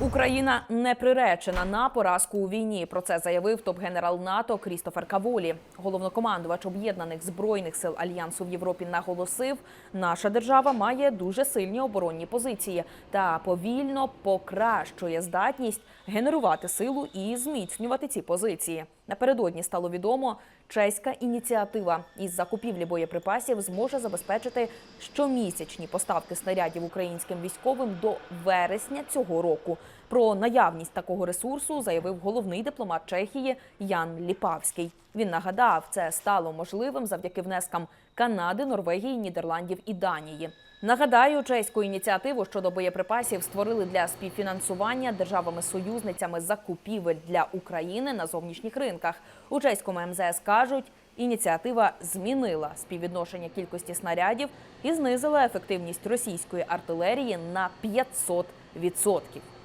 Україна не приречена на поразку у війні. Про це заявив топ-генерал НАТО Крістофер Каволі. Головнокомандувач об'єднаних збройних сил альянсу в Європі наголосив, наша держава має дуже сильні оборонні позиції та повільно покращує здатність генерувати силу і зміцнювати ці позиції. Напередодні стало відомо, чеська ініціатива із закупівлі боєприпасів зможе забезпечити щомісячні поставки снарядів українським військовим до вересня цього року. Про наявність такого ресурсу заявив головний дипломат Чехії Ян Ліпавський. Він нагадав, це стало можливим завдяки внескам Канади, Норвегії, Нідерландів і Данії. Нагадаю, чеську ініціативу щодо боєприпасів створили для співфінансування державами-союзницями закупівель для України на зовнішніх ринках. У чеському МЗС кажуть, ініціатива змінила співвідношення кількості снарядів і знизила ефективність російської артилерії на 500%.